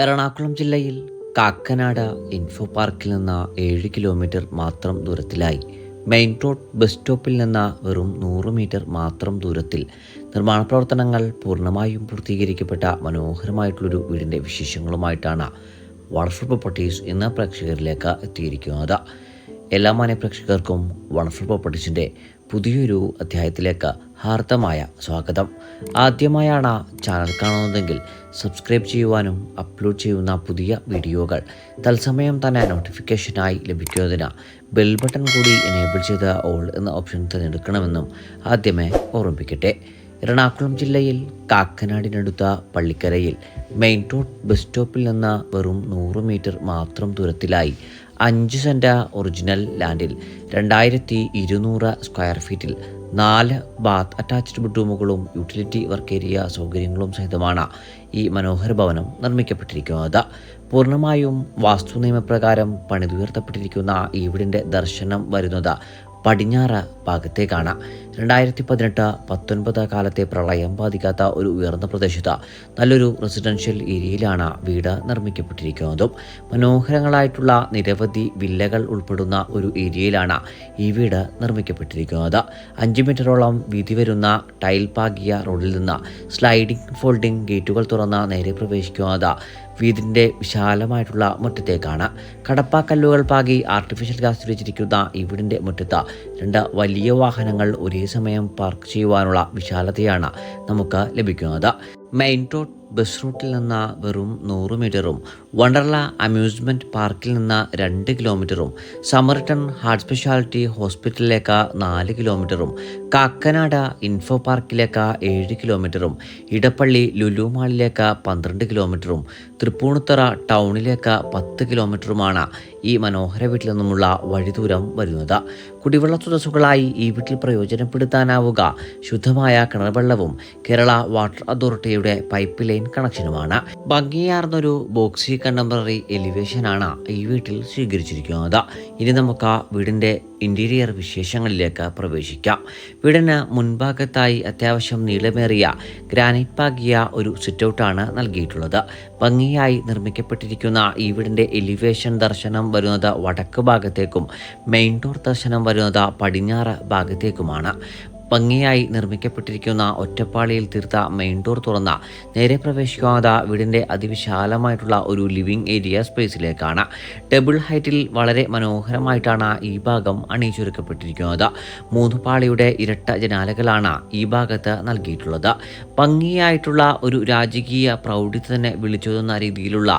എറണാകുളം ജില്ലയിൽ കാക്കനാട് ഇൻഫോ പാർക്കിൽ നിന്ന് ഏഴ് കിലോമീറ്റർ മാത്രം ദൂരത്തിലായി. മെയിൻ റോഡ് ബസ് സ്റ്റോപ്പിൽ നിന്ന് വെറും നൂറ് മീറ്റർ മാത്രം ദൂരത്തിൽ നിർമ്മാണ പ്രവർത്തനങ്ങൾ പൂർണമായും പൂർത്തീകരിക്കപ്പെട്ട മനോഹരമായിട്ടുള്ളൊരു വീടിന്റെ വിശേഷങ്ങളുമായിട്ടാണ് വണ്ടർഫുൾ പ്രോപ്പർട്ടീസ് എന്ന പ്രേക്ഷകരിലേക്ക് എത്തിയിരിക്കുന്നത്. എല്ലാ മാന്യ പ്രേക്ഷകർക്കും വണ്ടർഫുൾ പ്രോപ്പർട്ടീസിന്റെ പുതിയൊരു അധ്യായത്തിലേക്ക് ഹാർദമായ സ്വാഗതം. ആദ്യമായാണ് ചാനൽ കാണുന്നതെങ്കിൽ സബ്സ്ക്രൈബ് ചെയ്യുവാനും അപ്ലോഡ് ചെയ്യുന്ന പുതിയ വീഡിയോകൾ തത്സമയം തന്നെ നോട്ടിഫിക്കേഷനായി ലഭിക്കുന്നതിന് ബെൽ ബട്ടൺ കൂടി എനേബിൾ ചെയ്ത ഓൾ എന്ന ഓപ്ഷൻ തിരഞ്ഞെടുക്കണമെന്നും ആദ്യമേ ഓർമ്മിപ്പിക്കട്ടെ. എറണാകുളം ജില്ലയിൽ കാക്കനാടിനടുത്ത പള്ളിക്കരയിൽ മെയിൻ റോഡ് ബസ് സ്റ്റോപ്പിൽ നിന്ന് വെറും നൂറ് മീറ്റർ മാത്രം ദൂരത്തിലായി അഞ്ച് സെന്റ ഒറിജിനൽ ലാൻഡിൽ രണ്ടായിരത്തി ഇരുന്നൂറ് സ്ക്വയർ ഫീറ്റിൽ നാല് ബാത്ത് അറ്റാച്ച്ഡ് ബെഡ്റൂമുകളും യൂട്ടിലിറ്റി വർക്ക് ഏരിയ സൗകര്യങ്ങളും സഹിതമാണ് ഈ മനോഹര ഭവനം നിർമ്മിക്കപ്പെട്ടിരിക്കുന്നത്. പൂർണമായും വാസ്തു നിയമപ്രകാരം പണിതുയർത്തപ്പെട്ടിരിക്കുന്ന ഈ വീടിന്റെ ദർശനം വരുന്നത് പടിഞ്ഞാറ് ഭാഗത്തേക്കാണ്. രണ്ടായിരത്തി പതിനെട്ട് പത്തൊൻപത് കാലത്തെ പ്രളയം ബാധിക്കാത്ത ഒരു ഉയർന്ന പ്രദേശത്ത് നല്ലൊരു റെസിഡൻഷ്യൽ ഏരിയയിലാണ് വീട് നിർമ്മിക്കപ്പെട്ടിരിക്കുന്നതും. മനോഹരങ്ങളായിട്ടുള്ള നിരവധി വില്ലകൾ ഉൾപ്പെടുന്ന ഒരു ഏരിയയിലാണ് ഈ വീട് നിർമ്മിക്കപ്പെട്ടിരിക്കുന്നത്. അഞ്ച് മീറ്ററോളം വീതി വരുന്ന ടൈൽ പാകിയ റോഡിൽ നിന്ന് സ്ലൈഡിംഗ് ഫോൾഡിംഗ് ഗേറ്റുകൾ തുറന്ന് നേരെ പ്രവേശിക്കുന്നത് വീടിന്റെ വിശാലമായിട്ടുള്ള മുറ്റത്തേക്കാണ്. കടപ്പാക്കല്ലുകൾ പാകി ആർട്ടിഫിഷ്യൽ ഗ്യാസ് വെച്ചിരിക്കുന്ന ഈ വീടിന്റെ മുറ്റത്ത് രണ്ട് വലിയ വാഹനങ്ങൾ ഒരേ സമയം പാർക്ക് ചെയ്യുവാനുള്ള വിശാലതയാണ് നമുക്ക് ലഭിക്കുന്നത്. മെയിൻ റോഡ് ബസ് റൂട്ടിൽ നിന്ന് വെറും നൂറ് മീറ്ററും വണ്ടർല അമ്യൂസ്മെന്റ് പാർക്കിൽ നിന്ന് രണ്ട് കിലോമീറ്ററും സമർട്ടൺ ഹാർട്ട് സ്പെഷ്യാലിറ്റി ഹോസ്പിറ്റലിലേക്ക് നാല് കിലോമീറ്ററും കാക്കനാട ഇൻഫോ പാർക്കിലേക്ക് ഏഴ് കിലോമീറ്ററും ഇടപ്പള്ളി ലുലു മാളിലേക്ക് പന്ത്രണ്ട് കിലോമീറ്ററും തൃപ്പൂണിത്തറ ടൗണിലേക്ക് പത്ത് കിലോമീറ്ററുമാണ് ഈ മനോഹര വീട്ടിൽ നിന്നുമുള്ള വഴിദൂരം വരുന്നത്. കുടിവെള്ള സ്രോതസ്സുകളായി ഈ വീട്ടിൽ പ്രയോജനപ്പെടുത്താനാവുക. ശുദ്ധമായ കിണർവെള്ളവും കേരള വാട്ടർ അതോറിറ്റിയുടെ പൈപ്പ് ലൈൻ കണക്ഷനുമാണ്. ഭംഗിയാർന്നൊരു ബോക്സി കണ്ടംപററി എലിവേഷനാണ് ഈ വീട്ടിൽ സ്വീകരിച്ചിരിക്കുന്നത്. ഇനി നമുക്ക് വീടിന്റെ ഇന്റീരിയർ വിശേഷങ്ങളിലേക്ക് പ്രവേശിക്കാം. വീടിന് മുൻഭാഗത്തായി അത്യാവശ്യം നീളമേറിയ ഗ്രാനൈറ്റ് പാകിയ ഒരു സിറ്റൗട്ടാണ് നൽകിയിട്ടുള്ളത്. ഭംഗിയായി നിർമ്മിക്കപ്പെട്ടിരിക്കുന്ന ഈ വീടിന്റെ എലിവേഷൻ ദർശനം വരുന്നത് വടക്ക് ഭാഗത്തേക്കും മെയിൻ ഡോർ ദർശനം വരുന്നത് പടിഞ്ഞാറ് ഭാഗത്തേക്കുമാണ്. ഭംഗിയായി നിർമ്മിക്കപ്പെട്ടിരിക്കുന്ന ഒറ്റപ്പാളിയിൽ തീർത്ത മെയിൻ ഡോർ തുറന്ന നേരെ പ്രവേശിക്കാതെ വീടിന്റെ അതിവിശാലമായിട്ടുള്ള ഒരു ലിവിംഗ് ഏരിയ സ്പേസിലേക്കാണ് ഡബിൾ ഹൈറ്റിൽ വളരെ മനോഹരമായിട്ടാണ് ഈ ഭാഗം അണിയിച്ചൊരുക്കപ്പെട്ടിരിക്കുന്നത്. മൂന്ന് പാളിയുടെ ഇരട്ട ജനാലകളാണ് ഈ ഭാഗത്ത് നൽകിയിട്ടുള്ളത്. ഭംഗിയായിട്ടുള്ള ഒരു രാജകീയ പ്രൗഢി തന്നെ രീതിയിലുള്ള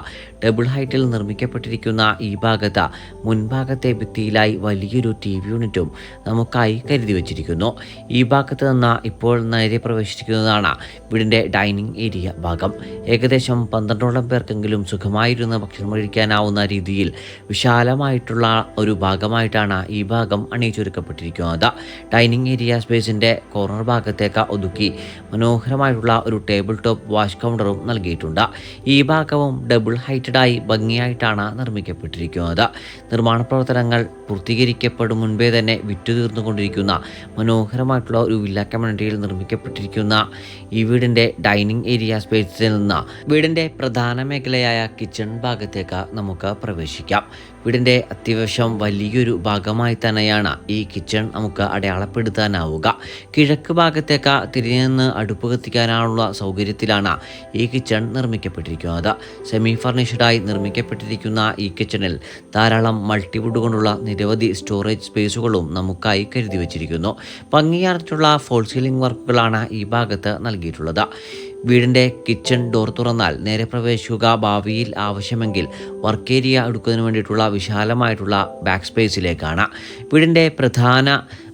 ഡബിൾ ഹൈറ്റിൽ നിർമ്മിക്കപ്പെട്ടിരിക്കുന്ന ഈ ഭാഗത്ത് മുൻഭാഗത്തെ ഭിത്തിയിലായി വലിയൊരു ടി വി യൂണിറ്റും നമുക്കായി കരുതി വച്ചിരിക്കുന്നു. ഈ ഭാഗത്ത് നിന്ന് ഇപ്പോൾ നേരെ പ്രവേശിക്കുന്നതാണ് വീടിന്റെ ഡൈനിങ് ഏരിയ ഭാഗം. ഏകദേശം പന്ത്രണ്ടോളം പേർക്കെങ്കിലും സുഖമായിരുന്ന് ഭക്ഷണം കഴിക്കാനാവുന്ന രീതിയിൽ വിശാലമായിട്ടുള്ള ഒരു ഭാഗമായിട്ടാണ് ഈ ഭാഗം അണിയിച്ചൊരുക്കപ്പെട്ടിരിക്കുന്നത്. ഡൈനിങ് ഏരിയ സ്പേസിന്റെ കോർണർ ഭാഗത്തേക്ക് ഒതുക്കി മനോഹരമായിട്ടുള്ള ഒരു ടേബിൾ ടോപ്പ് വാഷ് കൗണ്ടറും നൽകിയിട്ടുണ്ട്. ഈ ഭാഗവും ഡബിൾ ഹൈറ്റഡായി ഭംഗിയായിട്ടാണ് നിർമ്മിക്കപ്പെട്ടിരിക്കുന്നത്. നിർമ്മാണ പ്രവർത്തനങ്ങൾ പൂർത്തീകരിക്കപ്പെടും മുൻപേ തന്നെ വിറ്റുതീർന്നുകൊണ്ടിരിക്കുന്ന മനോഹരമായിട്ടുള്ള ഒരു വില്ല കമ്മ്യൂണിറ്റിയിൽ നിർമ്മിക്കപ്പെട്ടിരിക്കുന്ന ഈ വീടിന്റെ ഡൈനിങ് ഏരിയ സ്പേസിൽ നിന്ന് വീടിന്റെ പ്രധാന മേഖലയായ കിച്ചൺ ഭാഗത്തേക്ക് നമുക്ക് പ്രവേശിക്കാം. വീടിന്റെ അത്യാവശ്യം വലിയൊരു ഭാഗമായി തന്നെയാണ് ഈ കിച്ചൺ നമുക്ക് അടയാളപ്പെടുത്താനാവുക. കിഴക്ക് ഭാഗത്തേക്ക് തിരിഞ്ഞു അടുപ്പ് കത്തിക്കാനുള്ള സൗകര്യത്തിലാണ് ഈ കിച്ചൺ നിർമ്മിക്കപ്പെട്ടിരിക്കുന്നത്. സെമി ഫർണിഷ്ഡായി നിർമ്മിക്കപ്പെട്ടിരിക്കുന്ന ഈ കിച്ചണിൽ ധാരാളം മൾട്ടിവുഡ് കൊണ്ടുള്ള നിരവധി സ്റ്റോറേജ് സ്പേസുകളും നമുക്കായി കരുതി വച്ചിരിക്കുന്നു. ഭംഗിയാർന്നിട്ടുള്ള ഫോൾ സീലിംഗ് വർക്കുകളാണ് ഈ ഭാഗത്ത് നൽകിയിട്ടുള്ളത്. വീടിന്റെ കിച്ചൺ ഡോർ തുറന്നാൽ നേരെ പ്രവേശിക്കുക ഭാവിയിൽ ആവശ്യമെങ്കിൽ വർക്ക് ഏരിയ എടുക്കുന്നതിന് വേണ്ടിയിട്ടുള്ള വിശാലമായിട്ടുള്ള ബാക്ക് സ്പേസിലേക്കാണ്. വീടിന്റെ പ്രധാന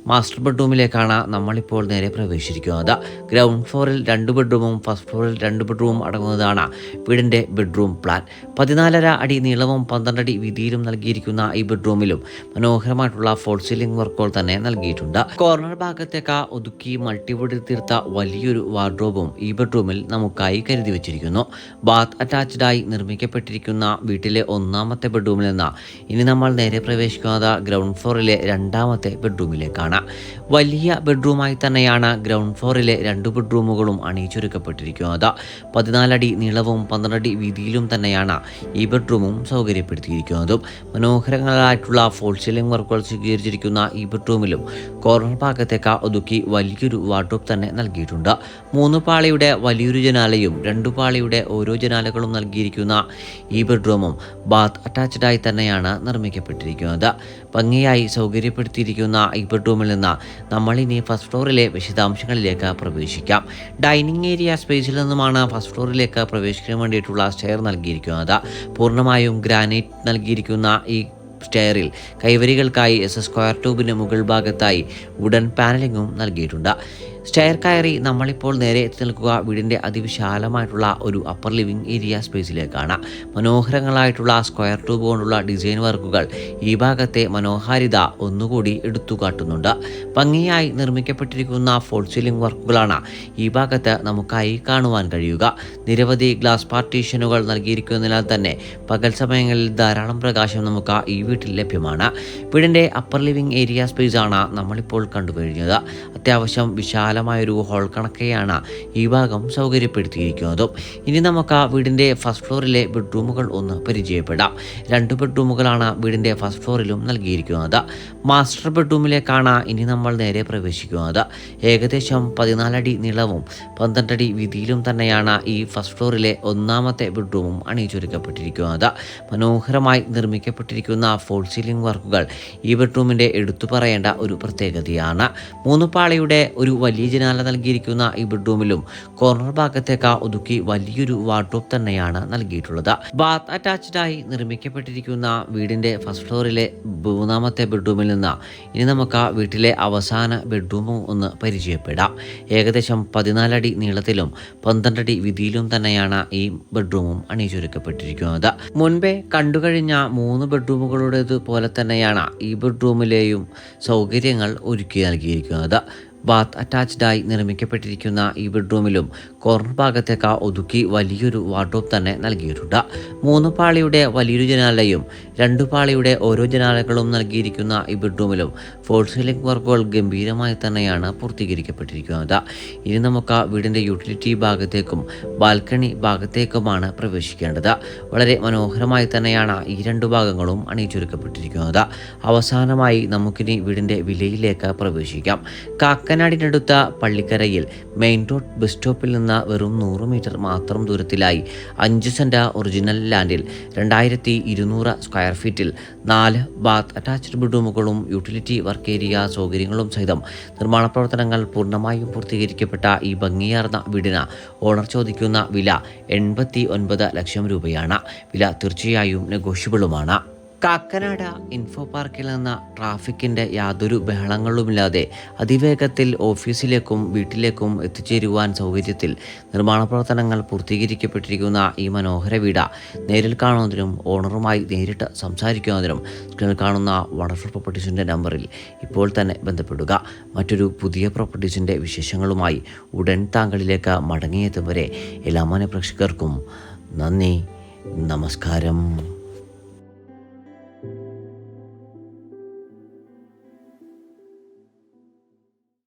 മാസ്റ്റർ ബെഡ്റൂമിലേക്കാണ് നമ്മളിപ്പോൾ നേരെ പ്രവേശിച്ചിരിക്കുന്നത്. ഗ്രൗണ്ട് ഫ്ലോറിൽ രണ്ട് ബെഡ്റൂമും ഫസ്റ്റ് ഫ്ലോറിൽ രണ്ട് ബെഡ്റൂമും അടങ്ങുന്നതാണ് വീടിന്റെ ബെഡ്റൂം പ്ലാൻ പതിനാലര അടി നീളവും പന്ത്രണ്ട് അടി വീതിയിലും നൽകിയിരിക്കുന്ന ഈ ബെഡ്റൂമിലും മനോഹരമായിട്ടുള്ള ഫോൾ സീലിംഗ് വർക്കുകൾ തന്നെ നൽകിയിട്ടുണ്ട്. കോർണർ ഭാഗത്തേക്ക് ഒതുക്കി മൾട്ടിവുഡിൽ തീർത്ത വലിയൊരു വാർഡ്രോബും ഈ ബെഡ്റൂമിൽ നമുക്കായി കരുതി വച്ചിരിക്കുന്നു. ബാത്ത് അറ്റാച്ച്ഡായി നിർമ്മിക്കപ്പെട്ടിരിക്കുന്ന വീട്ടിലെ ഒന്നാമത്തെ ബെഡ്റൂമിൽ നിന്ന് ഇനി നമ്മൾ നേരെ പ്രവേശിക്കുന്നത് ഗ്രൗണ്ട് ഫ്ലോറിലെ രണ്ടാമത്തെ ബെഡ്റൂമിലേക്കാണ് ബെഡ്റൂമാണ് വലിയ ബെഡ്റൂമായി തന്നെയാണ് ഗ്രൗണ്ട് ഫ്ലോറിലെ രണ്ട് ബെഡ്റൂമുകളും അണിയിച്ചൊരുക്കപ്പെട്ടിരിക്കുന്നത്. പതിനാലടി നീളവും പന്ത്രണ്ടടി വീതിയിലും തന്നെയാണ് ഈ ബെഡ്റൂമും സൗകര്യപ്പെടുത്തിയിരിക്കുന്നതും. മനോഹരങ്ങളായിട്ടുള്ള ഫോൾ സീലിംഗ് വർക്കുകൾ സ്വീകരിച്ചിരിക്കുന്ന ഈ ബെഡ്റൂമിലും കോർണർ ഭാഗത്തേക്ക് ഒതുക്കി വലിയൊരു വാർഡ്രോബ് തന്നെ നൽകിയിട്ടുണ്ട്. മൂന്ന് പാളിയുടെ വലിയൊരു ജനാലയും രണ്ടു പാളിയുടെ ഓരോ ജനാലകളും നൽകിയിരിക്കുന്ന ഈ ബെഡ്റൂമും ബാത്ത് അറ്റാച്ച്ഡായി തന്നെയാണ് നിർമ്മിക്കപ്പെട്ടിരിക്കുന്നത്. ഭംഗിയായി സൗകര്യപ്പെടുത്തിയിരിക്കുന്ന ഈ ബെഡ്റൂമിൽ നിന്ന് നമ്മളിനി ഫസ്റ്റ് ഫ്ലോറിലെ വിശദാംശങ്ങളിലേക്ക് പ്രവേശിക്കാം. ഡൈനിങ് ഏരിയ സ്പേസിൽ നിന്നുമാണ് ഫസ്റ്റ് ഫ്ലോറിലേക്ക് പ്രവേശിക്കാൻ വേണ്ടിയിട്ടുള്ള സ്റ്റെയർ നൽകിയിരിക്കുന്നത്. പൂർണമായും ഗ്രാനൈറ്റ് നൽകിയിരിക്കുന്ന ഈ സ്റ്റെയറിൽ കൈവരികൾക്കായി എസ് സ്ക്വയർ ട്യൂബിന് മുകൾ ഭാഗത്തായി വുഡൻ പാനലിങ്ങും നൽകിയിട്ടുണ്ട്. സ്റ്റെയർ കയറി നമ്മളിപ്പോൾ നേരെ എത്തി നിൽക്കുക വീടിന്റെ അതിവിശാലമായിട്ടുള്ള ഒരു അപ്പർ ലിവിംഗ് ഏരിയ സ്പേസിലേക്കാണ് മനോഹരങ്ങളായിട്ടുള്ള സ്ക്വയർ ട്യൂബ് കൊണ്ടുള്ള ഡിസൈൻ വർക്കുകൾ ഈ ഭാഗത്തെ മനോഹാരിത ഒന്നുകൂടി എടുത്തു കാട്ടുന്നുണ്ട് ഭംഗിയായി നിർമ്മിക്കപ്പെട്ടിരിക്കുന്ന ഫോൾ സീലിംഗ് വർക്കുകളാണ് ഈ ഭാഗത്ത് നമുക്കായി കാണുവാൻ കഴിയുക. നിരവധി ഗ്ലാസ് പാർട്ടീഷനുകൾ നൽകിയിരിക്കുന്നതിനാൽ തന്നെ പകൽ സമയങ്ങളിൽ ധാരാളം പ്രകാശം നമുക്ക് ഈ വീട്ടിൽ ലഭ്യമാണ്. വീടിന്റെ അപ്പർ ലിവിംഗ് ഏരിയ സ്പേസ് ആണ് നമ്മളിപ്പോൾ കണ്ടുകഴിഞ്ഞത്. അത്യാവശ്യം വിശാലമായൊരു ഹോൾ കണക്കെയാണ് ഈ ഭാഗം സൗകര്യപ്പെടുത്തിയിരിക്കുന്നതും. ഇനി നമുക്ക് വീടിന്റെ ഫസ്റ്റ് ഫ്ലോറിലെ ബെഡ്റൂമുകൾ ഒന്ന് പരിചയപ്പെടാം. രണ്ട് ബെഡ്റൂമുകളാണ് വീടിന്റെ ഫസ്റ്റ് ഫ്ലോറിലും നൽകിയിരിക്കുന്നത്. മാസ്റ്റർ ബെഡ്റൂമിലേക്കാണ് ഇനി നമ്മൾ നേരെ പ്രവേശിക്കുന്നത്. ഏകദേശം പതിനാലടി നീളവും പന്ത്രണ്ടടി വീതിയിലും തന്നെയാണ് ഈ ഫസ്റ്റ് ഫ്ലോറിലെ ഒന്നാമത്തെ ബെഡ്റൂമും അണിയിച്ചൊരുക്കപ്പെട്ടിരിക്കുന്നത്. മനോഹരമായി നിർമ്മിക്കപ്പെട്ടിരിക്കുന്ന ഫോൾ സീലിംഗ് വർക്കുകൾ ഈ ബെഡ്റൂമിന്റെ എടുത്തു പറയേണ്ട ഒരു പ്രത്യേകതയാണ്. മൂന്നുപാളയുടെ ഒരു വലിയ ജനാല നൽകിയിരിക്കുന്ന ഈ ബെഡ്റൂമിലും കോർണർ ഭാഗത്തേക്ക് ഒതുക്കി വലിയൊരു വാർഡ്രോബ് തന്നെയാണ് നൽകിയിട്ടുള്ളത്. ബാത്ത് അറ്റാച്ച്ഡ് ആയി നിർമ്മിക്കപ്പെട്ടിരിക്കുന്ന വീടിന്റെ ഫസ്റ്റ് ഫ്ലോറിലെ മൂന്നാമത്തെ ബെഡ്റൂമിൽ നിന്ന് ഇനി നമുക്ക് വീട്ടിലെ അവസാന ബെഡ്റൂമും ഒന്ന് പരിചയപ്പെടാം. ഏകദേശം പതിനാലടി നീളത്തിലും പന്ത്രണ്ടടി വീതിയിലും തന്നെയാണ് ഈ ബെഡ്റൂമും അണിയിച്ചൊരുക്കപ്പെട്ടിരിക്കുന്നത് മുൻപേ കണ്ടുകഴിഞ്ഞ മൂന്ന് ബെഡ്റൂമുകളുടേതുപോലെ തന്നെയാണ് ഈ ബെഡ്റൂമിലെയും സൗകര്യങ്ങൾ ഒരുക്കി നൽകിയിരിക്കുന്നത്. ബാത്ത് അറ്റാച്ച്ഡായി നിർമ്മിക്കപ്പെട്ടിരിക്കുന്ന ഈ ബെഡ്റൂമിലും കോർണർ ഭാഗത്തേക്ക് ഒതുക്കി വലിയൊരു വാർഡ്രോബ് തന്നെ നൽകിയിട്ടുണ്ട്. മൂന്ന് പാളിയുടെ വലിയൊരു ജനാലയും രണ്ട് പാളിയുടെ ഓരോ ജനാലകളും നൽകിയിരിക്കുന്ന ഈ ബെഡ്റൂമിലും ഫോൾ സീലിംഗ് വർക്കുകൾ ഗംഭീരമായി തന്നെയാണ് പൂർത്തീകരിക്കപ്പെട്ടിരിക്കുന്നത്. ഇനി നമുക്ക് വീടിന്റെ യൂട്ടിലിറ്റി ഭാഗത്തേക്കും ബാൽക്കണി ഭാഗത്തേക്കുമാണ് പ്രവേശിക്കേണ്ടത്. വളരെ മനോഹരമായി തന്നെയാണ് ഈ രണ്ട് ഭാഗങ്ങളും അണിയിച്ചൊരുക്കപ്പെട്ടിരിക്കുന്നത്. അവസാനമായി നമുക്കിനി വീടിന്റെ വിലയിലേക്ക് പ്രവേശിക്കാം. കാക്കനാടിനടുത്ത പള്ളിക്കരയിൽ മെയിൻ റോഡ് ബസ് സ്റ്റോപ്പിൽ നിന്ന് വെറും നൂറ് മീറ്റർ മാത്രം ദൂരത്തിലായി അഞ്ച് സെന്റ ഒറിജിനൽ ലാൻഡിൽ രണ്ടായിരത്തി ഇരുന്നൂറ് സ്ക്വയർ ഫീറ്റിൽ നാല് ബാത്ത് അറ്റാച്ച്ഡ് ബെഡ്റൂമുകളും യൂട്ടിലിറ്റി വർക്ക് ഏരിയ സൗകര്യങ്ങളും സഹിതം നിർമ്മാണ പ്രവർത്തനങ്ങൾ പൂർണമായും പൂർത്തീകരിക്കപ്പെട്ട ഈ ഭംഗിയാർന്ന വീടിന് ഓണർ ചോദിക്കുന്ന വില എൺപത്തി ലക്ഷം രൂപയാണ്. വില തീർച്ചയായും നെഗോഷ്യബിളുമാണ് കാക്കനാട് ഇൻഫോ പാർക്കിൽ നിന്ന ട്രാഫിക്കിന്റെ യാതൊരു ബഹളങ്ങളുമില്ലാതെ അതിവേഗത്തിൽ ഓഫീസിലേക്കും വീട്ടിലേക്കും എത്തിച്ചേരുവാൻ സൗകര്യത്തിൽ നിർമ്മാണ പ്രവർത്തനങ്ങൾ പൂർത്തീകരിക്കപ്പെട്ടിരിക്കുന്ന ഈ മനോഹര വീട്. നേരിൽ കാണുന്നതിനും ഓണറുമായി നേരിട്ട് സംസാരിക്കുന്നതിനും സ്ക്രീനിൽ കാണുന്ന വണ്ടർഫുൾ പ്രോപ്പർട്ടീസിന്റെ നമ്പറിൽ ഇപ്പോൾ തന്നെ ബന്ധപ്പെടുക. മറ്റൊരു പുതിയ പ്രോപ്പർട്ടീസിന്റെ വിശേഷങ്ങളുമായി ഉടൻ താങ്കളിലേക്ക് മടങ്ങിയെത്തും വരെ എല്ലാ മനപ്രേക്ഷകർക്കും നന്ദി. നമസ്കാരം.